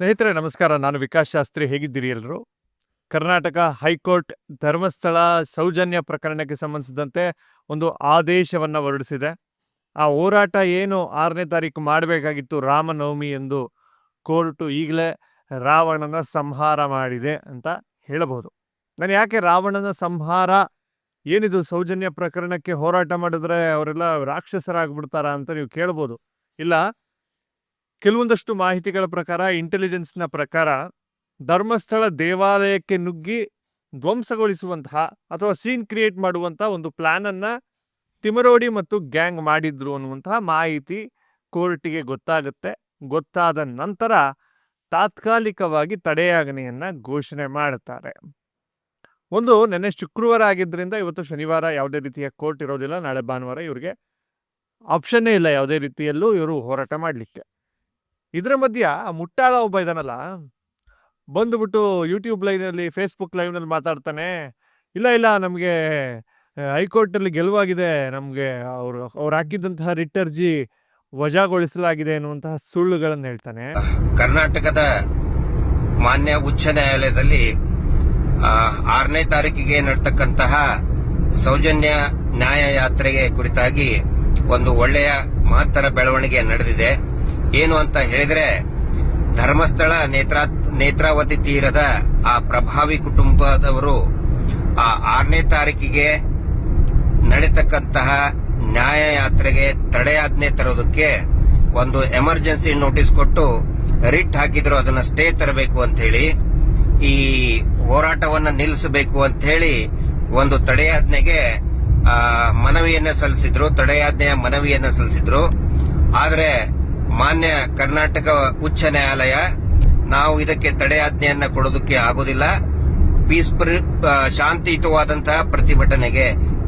ಸ್ನೇಹಿತರೆ, ನಮಸ್ಕಾರ. ನಾನು ವಿಕಾಸ್ ಶಾಸ್ತ್ರಿ. ಹೇಗಿದ್ದೀರಿ ಎಲ್ಲರೂ? ಕರ್ನಾಟಕ ಹೈಕೋರ್ಟ್ ಧರ್ಮಸ್ಥಳ ಸೌಜನ್ಯ ಪ್ರಕರಣಕ್ಕೆ ಸಂಬಂಧಿಸಿದಂತೆ ಒಂದು ಆದೇಶವನ್ನು ಹೊರಡಿಸಿದೆ. ಆ ಹೋರಾಟ ಏನು, ಆರನೇ ತಾರೀಕು ಮಾಡಬೇಕಾಗಿತ್ತು, ರಾಮನವಮಿ ಎಂದು ಕೋರ್ಟು ಈಗಲೇ ರಾವಣನ ಸಂಹಾರ ಮಾಡಿದೆ ಅಂತ ಹೇಳಬಹುದು. ನಾನು ಯಾಕೆ ರಾವಣನ ಸಂಹಾರ, ಏನಿದು ಸೌಜನ್ಯ ಪ್ರಕರಣಕ್ಕೆ ಹೋರಾಟ ಮಾಡಿದ್ರೆ ಅವರೆಲ್ಲ ರಾಕ್ಷಸರಾಗ್ಬಿಡ್ತಾರಾ ಅಂತ ನೀವು ಕೇಳ್ಬೋದು ಇಲ್ಲ ಕೆಲವೊಂದಷ್ಟು ಮಾಹಿತಿಗಳ ಪ್ರಕಾರ ಇಂಟೆಲಿಜೆನ್ಸ್ನ ಪ್ರಕಾರ ಧರ್ಮಸ್ಥಳ ದೇವಾಲಯಕ್ಕೆ ನುಗ್ಗಿ ಧ್ವಂಸಗೊಳಿಸುವಂತಹ ಅಥವಾ ಸೀನ್ ಕ್ರಿಯೇಟ್ ಮಾಡುವಂತಹ ಒಂದು ಪ್ಲಾನ್ ಅನ್ನ ತಿಮರೋಡಿ ಮತ್ತು ಗ್ಯಾಂಗ್ ಮಾಡಿದ್ರು ಅನ್ನುವಂತಹ ಮಾಹಿತಿ ಕೋರ್ಟಿಗೆ ಗೊತ್ತಾಗುತ್ತೆ. ಗೊತ್ತಾದ ನಂತರ ತಾತ್ಕಾಲಿಕವಾಗಿ ತಡೆಯಾಜ್ಞೆಯನ್ನು ಘೋಷಣೆ ಮಾಡುತ್ತಾರೆ ಒಂದು ನೆನ್ನೆ ಶುಕ್ರವಾರ ಆಗಿದ್ದರಿಂದ ಇವತ್ತು ಶನಿವಾರ ಯಾವುದೇ ರೀತಿಯ ಕೋರ್ಟ್ ಇರೋದಿಲ್ಲ. ನಾಳೆ ಭಾನುವಾರ ಇವರಿಗೆ ಆಪ್ಷನ್ನೇ ಇಲ್ಲ ಯಾವುದೇ ರೀತಿಯಲ್ಲೂ ಇವರು ಹೋರಾಟ ಮಾಡಲಿಕ್ಕೆ. ಇದರ ಮಧ್ಯ ಮುಟ್ಟಾಳ ಒಬ್ಬ ಇದಾನಲ್ಲ, ಬಂದುಬಿಟ್ಟು ಯೂಟ್ಯೂಬ್ ಲೈವ್ನಲ್ಲಿ ಫೇಸ್ಬುಕ್ ಲೈವ್ನಲ್ಲಿ ಮಾತಾಡ್ತಾನೆ, ಇಲ್ಲ ಇಲ್ಲ, ನಮಗೆ ಹೈಕೋರ್ಟಲ್ಲಿ ಗೆಲುವಾಗಿದೆ, ನಮಗೆ ಅವರು, ಅವ್ರು ಹಾಕಿದ್ದಂತಹ ರಿಟ್ ಅರ್ಜಿ ವಜಾಗೊಳಿಸಲಾಗಿದೆ ಎನ್ನುವಂತಹ ಸುಳ್ಳುಗಳನ್ನು ಹೇಳ್ತಾನೆ. ಕರ್ನಾಟಕದ ಮಾನ್ಯ ಉಚ್ಚ ನ್ಯಾಯಾಲಯದಲ್ಲಿ ಆರನೇ ತಾರೀಕಿಗೆ ನಡ್ತಕ್ಕಂತಹ ಸೌಜನ್ಯ ನ್ಯಾಯ ಯಾತ್ರೆಗೆ ಕುರಿತಾಗಿ ಒಂದು ಒಳ್ಳೆಯ ಮಹತ್ತರ ಬೆಳವಣಿಗೆ ನಡೆದಿದೆ. ಏನು ಅಂತ ಹೇಳಿದ್ರೆ, ಧರ್ಮಸ್ಥಳ ನೇತ್ರಾ, ನೇತ್ರಾವತಿ ತೀರದ ಆ ಪ್ರಭಾವಿ ಕುಟುಂಬದವರು ಆ ಆರನೇ ತಾರೀಕಿಗೆ ನಡೀತಕ್ಕಂತಹ ನ್ಯಾಯಯಾತ್ರೆಗೆ ತಡೆಯಾಜ್ಞೆ ತರೋದಕ್ಕೆ ಒಂದು ಎಮರ್ಜೆನ್ಸಿ ನೋಟಿಸ್ ಕೊಟ್ಟು ರಿಟ್ ಹಾಕಿದ್ರು, ಅದನ್ನ ಸ್ಟೇ ತರಬೇಕು ಅಂತ ಹೇಳಿ, ಈ ಹೋರಾಟವನ್ನ ನಿಲ್ಲಿಸಬೇಕು ಅಂತ ಹೇಳಿ ಒಂದು ತಡೆಯಾಜ್ಞೆಗೆ ಮನವಿಯನ್ನ ಸಲ್ಲಿಸಿದ್ರು, ತಡೆಯಾಜ್ಞೆಯ ಮನವಿಯನ್ನ ಸಲ್ಲಿಸಿದ್ರು. ಆದ್ರೆ ಮಾನ್ಯ ಕರ್ನಾಟಕ ಉಚ್ಚ ನ್ಯಾಯಾಲಯ, ನಾವು ಇದಕ್ಕೆ ತಡೆಯಾಜ್ಞೆಯನ್ನ ಕೊಡೋದಕ್ಕೆ ಆಗೋದಿಲ್ಲ. ಪೀಸ್ಫುಲ್ ಶಾಂತಿಯುತವಾದಂತಹ ಪ್ರತಿಭಟನೆಗೆ,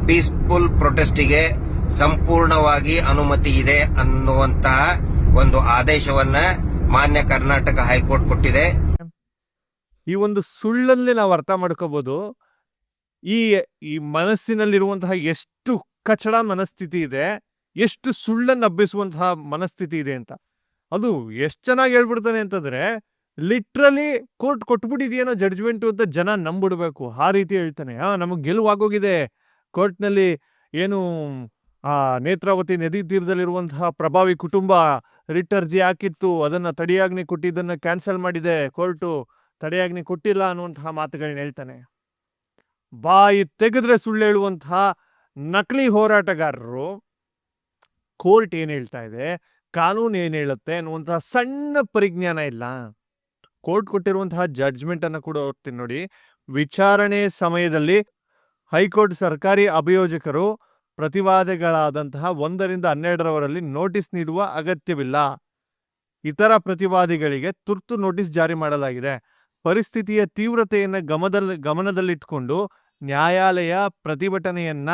ಪೀಸ್ಫುಲ್ ಪ್ರೊಟೆಸ್ಟಿಗೆ ಸಂಪೂರ್ಣವಾಗಿ ಅನುಮತಿ ಇದೆ ಅನ್ನುವಂತಹ ಒಂದು ಆದೇಶವನ್ನ ಮಾನ್ಯ ಕರ್ನಾಟಕ ಹೈಕೋರ್ಟ್ ಕೊಟ್ಟಿದೆ. ಈ ಒಂದು ಸುಳ್ಳಲ್ಲಿ ನಾವು ಅರ್ಥ ಮಾಡ್ಕೋಬಹುದು ಈ ಈ ಮನಸ್ಸಿನಲ್ಲಿರುವಂತಹ ಎಷ್ಟು ಕಚಡ ಮನಸ್ಥಿತಿ ಇದೆ ಎಷ್ಟು ಸುಳ್ಳನ್ನು ಹಬ್ಬಿಸುವಂತಹ ಮನಸ್ಥಿತಿ ಇದೆ ಅಂತ. ಅದು ಎಷ್ಟು ಚೆನ್ನಾಗಿ ಹೇಳ್ಬಿಡ್ತಾನೆ ಅಂತಂದ್ರೆ, ಲಿಟ್ರಲಿ ಕೋರ್ಟ್ ಕೊಟ್ಬಿಟ್ಟಿದೆಯೇನೋ ಜಡ್ಜ್ಮೆಂಟು ಅಂತ ಜನ ನಂಬಿಡ್ಬೇಕು. ಆ ರೀತಿ ಹೇಳ್ತಾನೆ. ಹಾ, ನಮಗೆ ಗೆಲುವಾಗೋಗಿದೆ. ಕೋರ್ಟ್ನಲ್ಲಿ ಏನು, ಆ, ನೇತ್ರಾವತಿ ನದಿ ತೀರದಲ್ಲಿರುವಂತಹ ಪ್ರಭಾವಿ ಕುಟುಂಬ ರಿಟ್ ಅರ್ಜಿ ಹಾಕಿತ್ತು. ಅದನ್ನ ತಡೆಯಾಗ್ನಿ ಕೊಟ್ಟಿದ್ದನ್ನ ಕ್ಯಾನ್ಸಲ್ ಮಾಡಿದೆ. ಕೋರ್ಟು ತಡೆಯಾಗ್ನಿ ಕೊಟ್ಟಿಲ್ಲ ಅನ್ನುವಂತಹ ಮಾತುಗಳನ್ನ ಹೇಳ್ತಾನೆ. ಬಾಯಿ ತೆಗೆದ್ರೆ ಸುಳ್ಳು ಹೇಳುವಂತಹ ನಕಲಿ ಹೋರಾಟಗಾರರು ಕೋರ್ಟ್ ಏನ್ ಹೇಳ್ತಾ ಇದೆ, ಕಾನೂನು ಏನ್ ಹೇಳುತ್ತೆ ಅನ್ನುವಂತಹ ಸಣ್ಣ ಪರಿಜ್ಞಾನ ಇಲ್ಲ. ಕೋರ್ಟ್ ಕೊಟ್ಟಿರುವಂತಹ ಜಡ್ಜ್ಮೆಂಟ್ ಅನ್ನು ಕೂಡ ಓದ್ತೀನಿ ನೋಡಿ. ವಿಚಾರಣೆ ಸಮಯದಲ್ಲಿ ಹೈಕೋರ್ಟ್ ಸರ್ಕಾರಿ ಅಭಿಯೋಜಕರು ಪ್ರತಿವಾದಿಗಳಾದಂತಹ ಒಂದರಿಂದ ಹನ್ನೆರಡರವರಲ್ಲಿ ನೋಟಿಸ್ ನೀಡುವ ಅಗತ್ಯವಿಲ್ಲ. ಇತರ ಪ್ರತಿವಾದಿಗಳಿಗೆ ತುರ್ತು ನೋಟಿಸ್ ಜಾರಿ ಮಾಡಲಾಗಿದೆ. ಪರಿಸ್ಥಿತಿಯ ತೀವ್ರತೆಯನ್ನು ಗಮದಲ್ಲಿ ಗಮನದಲ್ಲಿಟ್ಟುಕೊಂಡು ನ್ಯಾಯಾಲಯ ಪ್ರತಿಭಟನೆಯನ್ನ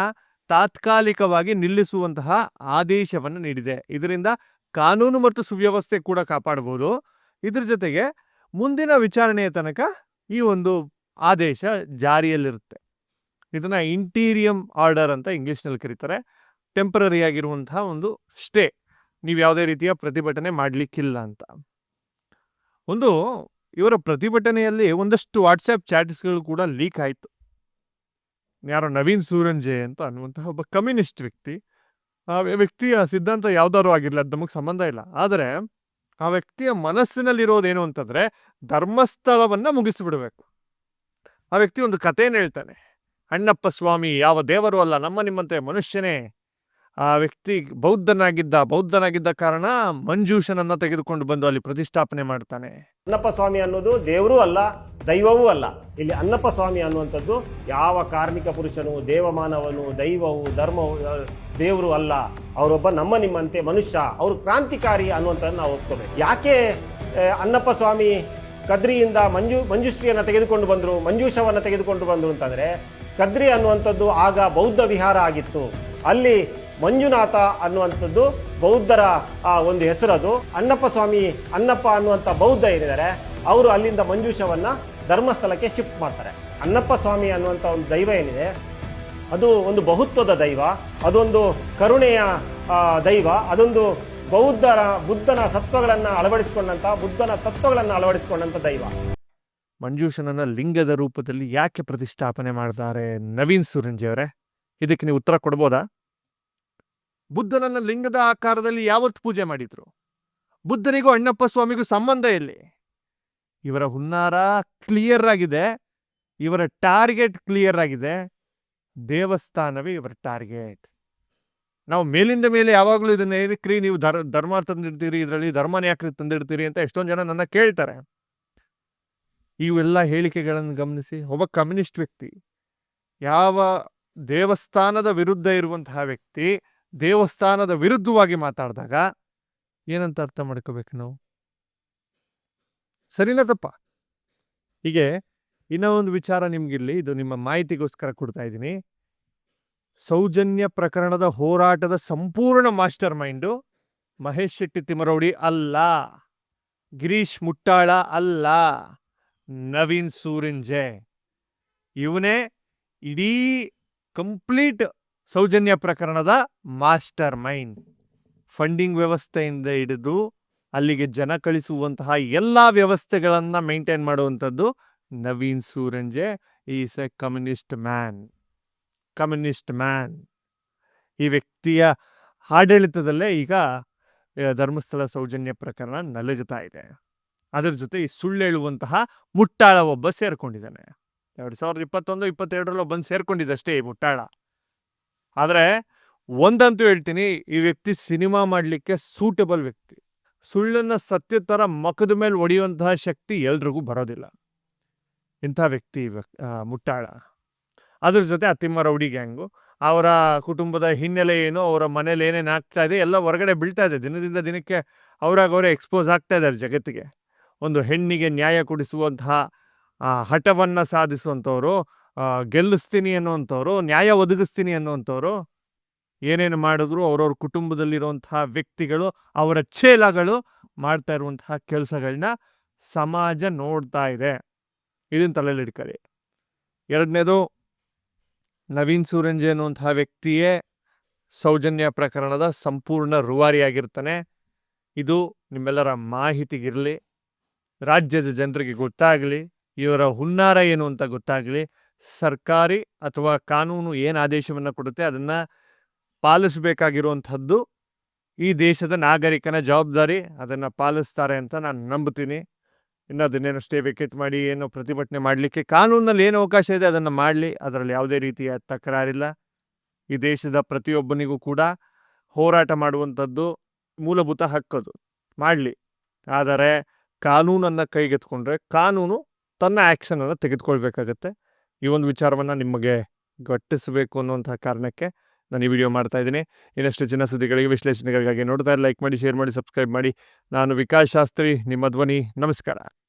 ತಾತ್ಕಾಲಿಕವಾಗಿ ನಿಲ್ಲಿಸುವಂತಹ ಆದೇಶವನ್ನು ನೀಡಿದೆ. ಇದರಿಂದ ಕಾನೂನು ಮತ್ತು ಸುವ್ಯವಸ್ಥೆ ಕೂಡ ಕಾಪಾಡಬಹುದು. ಇದ್ರ ಜೊತೆಗೆ ಮುಂದಿನ ವಿಚಾರಣೆಯ ತನಕ ಈ ಒಂದು ಆದೇಶ ಜಾರಿಯಲ್ಲಿರುತ್ತೆ. ಇದನ್ನ ಇಂಟೀರಿಯಂ ಆರ್ಡರ್ ಅಂತ ಇಂಗ್ಲಿಷ್ನಲ್ಲಿ ಕರೀತಾರೆ. ಟೆಂಪರರಿ ಆಗಿರುವಂತಹ ಒಂದು ಸ್ಟೇ. ನೀವು ಯಾವುದೇ ರೀತಿಯ ಪ್ರತಿಭಟನೆ ಮಾಡಲಿಕ್ಕಿಲ್ಲ ಅಂತ. ಒಂದು ಇವರ ಪ್ರತಿಭಟನೆಯಲ್ಲಿ ಒಂದಷ್ಟು ವಾಟ್ಸ್ಆ್ಯಪ್ ಚಾಟ್ಸ್ಗಳು ಕೂಡ ಲೀಕ್ ಆಯಿತು. ಯಾರೋ ನವೀನ್ ಸೂರಂಜೆ ಅಂತ ಅನ್ನುವಂತಹ ಒಬ್ಬ ಕಮ್ಯುನಿಸ್ಟ್ ವ್ಯಕ್ತಿ. ಆ ವ್ಯಕ್ತಿಯ ಸಿದ್ಧಾಂತ ಯಾವ್ದಾದ್ರು ಆಗಿರಲಿ ಅದು ನಮಗೆ ಸಂಬಂಧ ಇಲ್ಲ. ಆದರೆ ಆ ವ್ಯಕ್ತಿಯ ಮನಸ್ಸಿನಲ್ಲಿರೋದೇನು ಅಂತಂದ್ರೆ ಧರ್ಮಸ್ಥಳವನ್ನ ಮುಗಿಸಿಬಿಡಬೇಕು. ಆ ವ್ಯಕ್ತಿ ಒಂದು ಕಥೆಯನ್ನು ಹೇಳ್ತಾನೆ. ಅಣ್ಣಪ್ಪ ಸ್ವಾಮಿ, ಯಾವ ದೇವರು ಅಲ್ಲ, ನಮ್ಮ ನಿಮ್ಮಂತೆ ಮನುಷ್ಯನೇ. ಆ ವ್ಯಕ್ತಿ ಬೌದ್ಧನಾಗಿದ್ದ ಬೌದ್ಧನಾಗಿದ್ದ ಕಾರಣ ಮಂಜೂಷನನ್ನು ತೆಗೆದುಕೊಂಡು ಬಂದು ಅಲ್ಲಿ ಪ್ರತಿಷ್ಠಾಪನೆ ಮಾಡ್ತಾನೆ. ಅಣ್ಣಪ್ಪ ಸ್ವಾಮಿ ಅನ್ನೋದು ದೇವರೂ ಅಲ್ಲ ದೈವವೂ ಅಲ್ಲ. ಇಲ್ಲಿ ಅನ್ನಪ್ಪ ಸ್ವಾಮಿ ಅನ್ನುವಂಥದ್ದು ಯಾವ ಕಾರ್ಮಿಕ ಪುರುಷನು, ದೇವಮಾನವನು, ದೈವವು, ಧರ್ಮವು ದೇವರು ಅಲ್ಲ. ಅವರೊಬ್ಬ ನಮ್ಮ ನಿಮ್ಮಂತೆ ಮನುಷ್ಯ, ಅವರು ಕ್ರಾಂತಿಕಾರಿ ಅನ್ನುವಂಥದ್ದು ನಾವು ಒಪ್ಕೋಬೇಕು. ಯಾಕೆ ಅನ್ನಪ್ಪ ಸ್ವಾಮಿ ಕದ್ರಿಯಿಂದ ಮಂಜು, ಮಂಜುಶ್ರೀಯನ್ನು ತೆಗೆದುಕೊಂಡು ಬಂದರು, ಮಂಜೂಷವನ್ನು ತೆಗೆದುಕೊಂಡು ಬಂದರು ಅಂತಂದರೆ, ಕದ್ರಿ ಅನ್ನುವಂಥದ್ದು ಆಗ ಬೌದ್ಧ ವಿಹಾರ ಆಗಿತ್ತು. ಅಲ್ಲಿ ಮಂಜುನಾಥ ಅನ್ನುವಂಥದ್ದು ಬೌದ್ಧರ ಒಂದು ಹೆಸರದು. ಅನ್ನಪ್ಪ ಸ್ವಾಮಿ ಅನ್ನಪ್ಪ ಅನ್ನುವಂಥ ಬೌದ್ಧ ಏನಿದ್ದಾರೆ, ಅವರು ಅಲ್ಲಿಂದ ಮಂಜೂಷವನ್ನ ಧರ್ಮಸ್ಥಳಕ್ಕೆ ಶಿಫ್ಟ್ ಮಾಡ್ತಾರೆ. ಅನ್ನಪ್ಪ ಸ್ವಾಮಿ ಅನ್ನುವಂಥ ಒಂದು ದೈವ ಏನಿದೆ, ಅದು ಒಂದು ಬಹುತ್ವದ ದೈವ, ಅದೊಂದು ಕರುಣೆಯ ದೈವ, ಅದೊಂದು ಬೌದ್ಧರ, ಬುದ್ಧನ ಸತ್ವಗಳನ್ನು ಅಳವಡಿಸಿಕೊಂಡಂತ, ಬುದ್ಧನ ತತ್ವಗಳನ್ನು ಅಳವಡಿಸಿಕೊಂಡಂತ ದೈವ. ಮಂಜೂಷನನ್ನ ಲಿಂಗದ ರೂಪದಲ್ಲಿ ಯಾಕೆ ಪ್ರತಿಷ್ಠಾಪನೆ ಮಾಡ್ತಾರೆ ನವೀನ್ ಅವರೇ? ಇದಕ್ಕೆ ನೀವು ಉತ್ತರ ಕೊಡ್ಬೋದಾ? ಬುದ್ಧನನ್ನ ಲಿಂಗದ ಆಕಾರದಲ್ಲಿ ಯಾವತ್ತು ಪೂಜೆ ಮಾಡಿದ್ರು? ಬುದ್ಧನಿಗೂ ಅಣ್ಣಪ್ಪ ಸ್ವಾಮಿಗೂ ಸಂಬಂಧ ಎಲ್ಲಿ? ಇವರ ಹುನ್ನಾರ ಕ್ಲಿಯರ್ ಆಗಿದೆ. ಇವರ ಟಾರ್ಗೆಟ್ ಕ್ಲಿಯರ್ ಆಗಿದೆ. ದೇವಸ್ಥಾನವೇ ಇವರ ಟಾರ್ಗೆಟ್ ನಾವು ಮೇಲಿಂದ ಮೇಲೆ ಯಾವಾಗಲೂ ಇದನ್ನ ಏನಕ್ರಿ ನೀವು ಧರ್, ಧರ್ಮ ತಂದಿಡ್ತೀರಿ, ಇದರಲ್ಲಿ ಧರ್ಮನ ಯಾಕ್ರಿ ತಂದಿರ್ತೀರಿ ಅಂತ ಎಷ್ಟೊಂದು ಜನ ನನ್ನ ಕೇಳ್ತಾರೆ. ಇವೆಲ್ಲ ಹೇಳಿಕೆಗಳನ್ನು ಗಮನಿಸಿ, ಒಬ್ಬ ಕಮ್ಯುನಿಸ್ಟ್ ವ್ಯಕ್ತಿ, ಯಾವ ದೇವಸ್ಥಾನದ ವಿರುದ್ಧ ಇರುವಂತಹ ವ್ಯಕ್ತಿ ದೇವಸ್ಥಾನದ ವಿರುದ್ಧವಾಗಿ ಮಾತಾಡಿದಾಗ ಏನಂತ ಅರ್ಥ ಮಾಡ್ಕೋಬೇಕು ನಾವು? ಸರಿನಾ ತಪ್ಪ? ಹೀಗೆ ಇನ್ನೂ ಒಂದು ವಿಚಾರ ನಿಮ್ಗಿರ್ಲಿ, ಇದು ನಿಮ್ಮ ಮಾಹಿತಿಗೋಸ್ಕರ ಕೊಡ್ತಾ ಇದ್ದೀನಿ. ಸೌಜನ್ಯ ಪ್ರಕರಣದ ಹೋರಾಟದ ಸಂಪೂರ್ಣ ಮಾಸ್ಟರ್ ಮೈಂಡು ಮಹೇಶ್ ಶೆಟ್ಟಿ ತಿಮರೌಡಿ ಅಲ್ಲ. ಗಿರೀಶ್ ಮುಟ್ಟಾಳ ಅಲ್ಲ. ನವೀನ್ ಸೂರಿಂಜೆ. ಇವನೇ ಇಡೀ ಕಂಪ್ಲೀಟ್ ಸೌಜನ್ಯ ಪ್ರಕರಣದ ಮಾಸ್ಟರ್ ಮೈಂಡ್. ಫಂಡಿಂಗ್ ವ್ಯವಸ್ಥೆಯಿಂದ ಹಿಡಿದು ಅಲ್ಲಿಗೆ ಜನ ಕಳಿಸುವಂತಹ ಎಲ್ಲ ವ್ಯವಸ್ಥೆಗಳನ್ನು ಮೇಂಟೈನ್ ಮಾಡುವಂಥದ್ದು Naveen Soorinje is a communist man communist man ಈ ವ್ಯಕ್ತಿಯ ಆಡಳಿತದಲ್ಲೇ ಈಗ ಧರ್ಮಸ್ಥಳ ಸೌಜನ್ಯ ಪ್ರಕರಣ ನಲುಗುತ್ತಾ ಇದೆ. ಅದರ ಜೊತೆ ಈ ಸುಳ್ಳು ಹೇಳುವಂತಹ ಮುಟ್ಟಾಳ ಒಬ್ಬ ಸೇರ್ಕೊಂಡಿದ್ದಾನೆ. ಎರಡು ಸಾವಿರದ ಇಪ್ಪತ್ತೊಂದು, ಇಪ್ಪತ್ತೆರಡರಲ್ಲಿ ಒಬ್ಬನು ಸೇರ್ಕೊಂಡಿದ್ದಷ್ಟೇ ಈ ಮುಟ್ಟಾಳ. ಆದರೆ ಒಂದಂತೂ ಹೇಳ್ತೀನಿ, ಈ ವ್ಯಕ್ತಿ ಸಿನಿಮಾ ಮಾಡಲಿಕ್ಕೆ ಸೂಟಬಲ್ ವ್ಯಕ್ತಿ. ಸುಳ್ಳನ್ನ ಸತ್ಯ ಥರ ಮಖದ ಮೇಲೆ ಒಡೆಯುವಂತಹ ಶಕ್ತಿ ಎಲ್ರಿಗೂ ಬರೋದಿಲ್ಲ. ಇಂಥ ವ್ಯಕ್ತಿ ಮುಟ್ಟಾಳ. ಅದ್ರ ಜೊತೆ ಅತ್ತಿಮ್ಮ ತಿಮ್ಮ ರೌಡಿ ಗ್ಯಾಂಗು. ಅವರ ಕುಟುಂಬದ ಹಿನ್ನೆಲೆ ಏನು, ಅವರ ಮನೇಲಿ ಏನೇನು ಆಗ್ತಾ ಇದೆ, ಎಲ್ಲ ಹೊರಗಡೆ ಬೀಳ್ತಾ ಇದೆ. ದಿನದಿಂದ ದಿನಕ್ಕೆ ಅವ್ರಾಗ ಅವರೇ ಎಕ್ಸ್ಪೋಸ್ ಆಗ್ತಾ ಇದ್ದಾರೆ ಜಗತ್ತಿಗೆ. ಒಂದು ಹೆಣ್ಣಿಗೆ ನ್ಯಾಯ ಕೊಡಿಸುವಂತಹ ಹಠವನ್ನು ಸಾಧಿಸುವಂಥವ್ರು ಗೆಲ್ಲಿಸ್ತೀನಿ ಅನ್ನುವಂಥವ್ರು, ನ್ಯಾಯ ಒದಗಿಸ್ತೀನಿ ಅನ್ನುವಂಥವ್ರು ಏನೇನು ಮಾಡಿದ್ರು ಅವ್ರವ್ರ ಕುಟುಂಬದಲ್ಲಿರುವಂತಹ ವ್ಯಕ್ತಿಗಳು, ಅವರ ಚೇಲಗಳು ಮಾಡ್ತಾ ಇರುವಂತಹ ಕೆಲಸಗಳನ್ನ ಸಮಾಜ ನೋಡ್ತಾ ಇದೆ. ಇದನ್ನ ತಲೆಯಲ್ಲಿ ಇಟ್ಕೊಳ್ಳಿ ಎರಡನೇದು, ನವೀನ್ ಸೂರಂಜೆ ಅನ್ನುವಂತಹ ವ್ಯಕ್ತಿಯೇ ಸೌಜನ್ಯ ಪ್ರಕರಣದ ಸಂಪೂರ್ಣ ರೂವಾರಿಯಾಗಿರ್ತಾನೆ. ಇದು ನಿಮ್ಮೆಲ್ಲರ ಮಾಹಿತಿಗಿರಲಿ, ರಾಜ್ಯದ ಜನರಿಗೆ ಗೊತ್ತಾಗಲಿ, ಇವರ ಹುನ್ನಾರ ಏನು ಅಂತ ಗೊತ್ತಾಗಲಿ, ಸರ್ಕಾರಿ ಅಥವಾ ಕಾನೂನು ಏನು ಆದೇಶವನ್ನು ಕೊಡುತ್ತೆ ಅದನ್ನು ಪಾಲಿಸಬೇಕಾಗಿರುವಂಥದ್ದು ಈ ದೇಶದ ನಾಗರಿಕನ ಜವಾಬ್ದಾರಿ ಅದನ್ನು ಪಾಲಿಸ್ತಾರೆ ಅಂತ ನಾನು ನಂಬುತ್ತೀನಿ. ಇನ್ನು ಅದನ್ನೇನು ಸ್ಟೇ ವಿಕೆಟ್ ಮಾಡಿ, ಏನೋ ಪ್ರತಿಭಟನೆ ಮಾಡಲಿಕ್ಕೆ ಕಾನೂನಲ್ಲಿ ಏನು ಅವಕಾಶ ಇದೆ ಅದನ್ನು ಮಾಡಲಿ. ಅದರಲ್ಲಿ ಯಾವುದೇ ರೀತಿಯ ತಕರಾರಿಲ್ಲ. ಈ ದೇಶದ ಪ್ರತಿಯೊಬ್ಬನಿಗೂ ಕೂಡ ಹೋರಾಟ ಮಾಡುವಂಥದ್ದು ಮೂಲಭೂತ ಹಕ್ಕದು. ಮಾಡಲಿ. ಆದರೆ ಕಾನೂನನ್ನು ಕೈಗೆತ್ಕೊಂಡ್ರೆ ಕಾನೂನು ತನ್ನ ಆ್ಯಕ್ಷನನ್ನು ತೆಗೆದುಕೊಳ್ಬೇಕಾಗತ್ತೆ. ಈ ಒಂದು ವಿಚಾರವನ್ನು ನಿಮಗೆ ಗಟ್ಟಿಸಬೇಕು ಅನ್ನುವಂಥ ಕಾರಣಕ್ಕೆ ನಾನು ಈ ವಿಡಿಯೋ ಮಾಡ್ತಾ ಇದ್ದೀನಿ. ಇನ್ನಷ್ಟು ಜನ ಸುದ್ದಿಗಳಿಗೆ, ವಿಶ್ಲೇಷಣೆಗಳಿಗಾಗಿ ನೋಡ್ತಾ ಲೈಕ್ ಮಾಡಿ ಶೇರ್ ಮಾಡಿ ಸಬ್ಸ್ಕ್ರೈಬ್ ಮಾಡಿ. ನಾನು ವಿಕಾಸ್ ಶಾಸ್ತ್ರಿ, ನಿಮ್ಮ ಧ್ವನಿ, ನಮಸ್ಕಾರ.